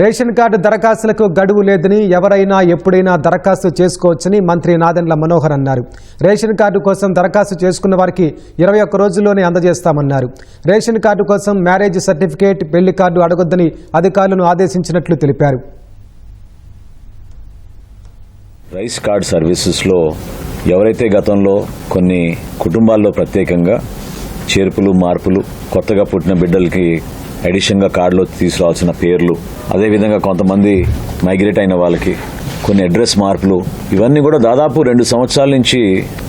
Ration card దరఖాస్తులకు గడువు లేదని ఎవరైనా ఎప్పుడైనా దరఖాస్తు చేసుకోవచ్చని మంత్రి నాదెండ్ల మనోహర్ అన్నారు. రేషన్ కార్డు కోసం దరఖాస్తు చేసుకున్న వారికి ఇరవై ఒక్క రోజుల్లోనే అందజేస్తామన్నారు. రేషన్ కార్డు కోసం మ్యారేజ్ సర్టిఫికేట్ పెళ్ళి కార్డు అడగొద్దని అధికారులను ఆదేశించినట్లు తెలిపారు. రైస్ కార్డ్ సర్వీసెస్లో ఎవరైతే గతంలో కొన్ని కుటుంబాల్లో ప్రత్యేకంగా చేర్పులు మార్పులు కొత్తగా పుట్టిన బిడ్డలకి అడిషన్గా కార్డులో తీసుకురావాల్సిన పేర్లు అదేవిధంగా కొంతమంది మైగ్రేట్ అయిన వాళ్ళకి కొన్ని అడ్రస్ మార్పులు ఇవన్నీ కూడా దాదాపు రెండు సంవత్సరాల నుంచి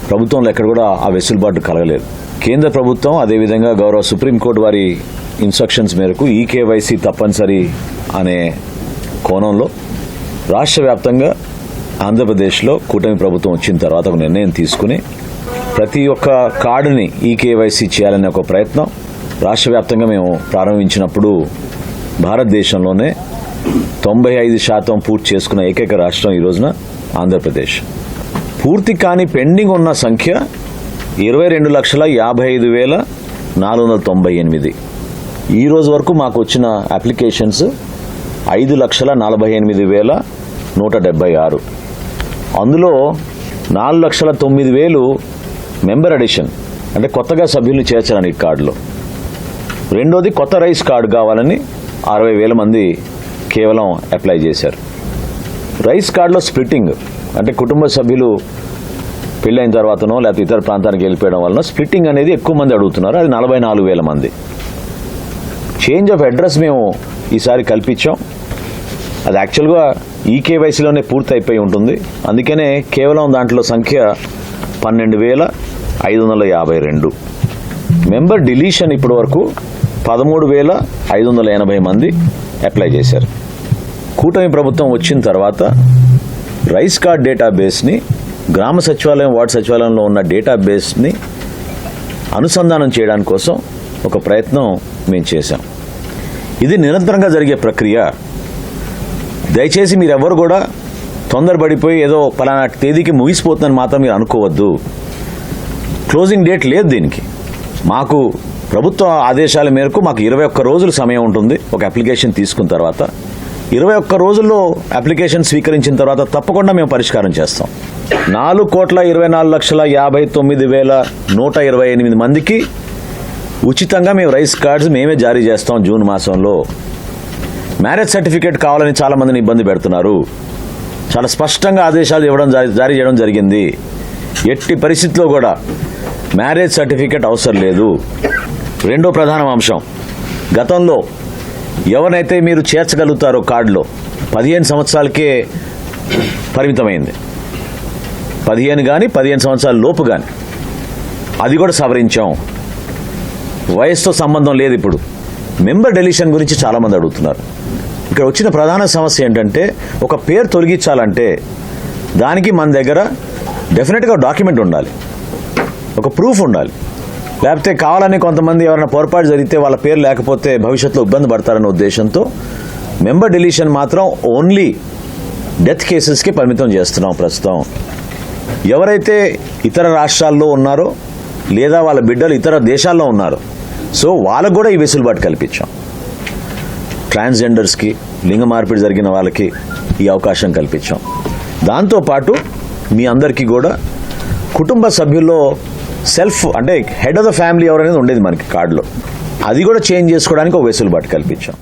ప్రభుత్వంలో ఎక్కడ కూడా ఆ వెసులుబాటు కలగలేదు. కేంద్ర ప్రభుత్వం అదేవిధంగా గౌరవ సుప్రీంకోర్టు వారి ఇన్స్ట్రక్షన్స్ మేరకు ఈ కేవైసీ తప్పనిసరి అనే కోణంలో రాష్ట్ర వ్యాప్తంగా ఆంధ్రప్రదేశ్లో కూటమి ప్రభుత్వం వచ్చిన తర్వాత ఒక నిర్ణయం తీసుకుని ప్రతి ఒక్క కార్డుని ఈ కేవైసీ చేయాలనే ఒక ప్రయత్నం రాష్ట్ర వ్యాప్తంగా మేము ప్రారంభించినప్పుడు భారతదేశంలోనే తొంభై ఐదు శాతం పూర్తి చేసుకున్న ఏకైక రాష్ట్రం ఈ రోజున ఆంధ్రప్రదేశ్. పూర్తి కాని పెండింగ్ ఉన్న సంఖ్య ఇరవై రెండు లక్షల యాభై ఐదు వేల నాలుగు వందల తొంభై ఎనిమిది. ఈ రోజు వరకు మాకు వచ్చిన అప్లికేషన్స్ ఐదు లక్షల నలభై ఎనిమిది వేల నూట డెబ్బై ఆరు. అందులో నాలుగు లక్షల తొమ్మిది వేలు మెంబర్ అడిషన్ అంటే కొత్తగా సభ్యుల్ని ఈ కార్డులో. రెండోది కొత్త రైస్ కార్డు కావాలని అరవై వేల మంది కేవలం అప్లై చేశారు. రైస్ కార్డులో స్ప్లిట్టింగ్ అంటే కుటుంబ సభ్యులు పెళ్ళైన తర్వాతనో లేకపోతే ఇతర ప్రాంతానికి వెళ్ళిపోయడం వలన స్ప్లిట్టింగ్ అనేది ఎక్కువ మంది అడుగుతున్నారు. అది నలభై నాలుగు వేల మంది. చేంజ్ ఆఫ్ అడ్రస్ మేము ఈసారి కల్పించాం. అది యాక్చువల్గా ఈ కేవైసీలోనే పూర్తి అయిపోయి ఉంటుంది. అందుకనే కేవలం దాంట్లో సంఖ్య పన్నెండు వేల ఐదు వందల యాభై రెండు. మెంబర్ డిలీషన్ ఇప్పటి వరకు పదమూడు వేల ఐదు వందల ఎనభై మంది అప్లై చేశారు. కూటమి ప్రభుత్వం వచ్చిన తర్వాత రైస్ కార్డ్ డేటాబేస్ని గ్రామ సచివాలయం వార్డు సచివాలయంలో ఉన్న డేటాబేస్ని అనుసంధానం చేయడానికి కోసం ఒక ప్రయత్నం మేము చేశాం. ఇది నిరంతరంగా జరిగే ప్రక్రియ. దయచేసి మీరెవ్వరు కూడా తొందరపడిపోయి ఏదో పలానా తేదీకి ముగిసిపోతుందని మాత్రం మీరు అనుకోవద్దు. క్లోజింగ్ డేట్ లేదు దీనికి. మాకు ప్రభుత్వ ఆదేశాల మేరకు మాకు ఇరవై ఒక్క రోజులు సమయం ఉంటుంది. ఒక అప్లికేషన్ తీసుకున్న తర్వాత ఇరవై ఒక్క రోజుల్లో అప్లికేషన్ స్వీకరించిన తర్వాత తప్పకుండా మేము పరిష్కారం చేస్తాం. నాలుగు కోట్ల ఇరవై నాలుగు లక్షల యాభై తొమ్మిది వేల నూట ఇరవై ఎనిమిది మందికి ఉచితంగా మేము రైస్ కార్డ్స్ మేమే జారీ చేస్తాం జూన్ మాసంలో. మ్యారేజ్ సర్టిఫికేట్ కావాలని చాలా మందిని ఇబ్బంది పెడుతున్నారు. చాలా స్పష్టంగా ఆదేశాలు ఇవ్వడం జారీ జారీ చేయడం జరిగింది. ఎట్టి పరిస్థితిలో కూడా మ్యారేజ్ సర్టిఫికేట్ అవసరం లేదు. రెండో ప్రధాన అంశం. గతంలో ఎవరినైతే మీరు చేర్చగలుగుతారో కార్డులో పదిహేను సంవత్సరాలకే పరిమితమైంది. పదిహేను కానీ పదిహేను సంవత్సరాల లోపు కానీ అది కూడా సవరించాం. వయసుతో సంబంధం లేదు ఇప్పుడు. మెంబర్ డెలిషన్ గురించి చాలామంది అడుగుతున్నారు. ఇక్కడ వచ్చిన ప్రధాన సమస్య ఏంటంటే ఒక పేరు తొలగించాలంటే దానికి మన దగ్గర డెఫినెట్గా డాక్యుమెంట్ ఉండాలి. ఒక ప్రూఫ్ ఉండాలి. లేకపోతే కావాలని కొంతమంది ఎవరైనా పొరపాటు జరిగితే వాళ్ళ పేరు లేకపోతే భవిష్యత్తులో ఇబ్బంది పడతారనే ఉద్దేశంతో మెంబర్ డిలీషన్ మాత్రం ఓన్లీ డెత్ కేసెస్కి పరిమితం చేస్తున్నాం ప్రస్తుతం. ఎవరైతే ఇతర రాష్ట్రాల్లో ఉన్నారో లేదా వాళ్ళ బిడ్డలు ఇతర దేశాల్లో ఉన్నారు సో వాళ్ళకు కూడా ఈ వెసులుబాటు కల్పించాం. ట్రాన్స్జెండర్స్కి లింగ మార్పిడి జరిగిన వాళ్ళకి ఈ అవకాశం కల్పించాం. దాంతోపాటు మీ అందరికీ కూడా కుటుంబ సభ్యుల్లో సెల్ఫ్ అంటే హెడ్ ఆఫ్ ద ఫ్యామిలీ ఎవరనేది ఉండేది మనకి కార్డులో. అది కూడా చేంజ్ చేసుకోవడానికి ఒక వెసులుబాటు కల్పించాం.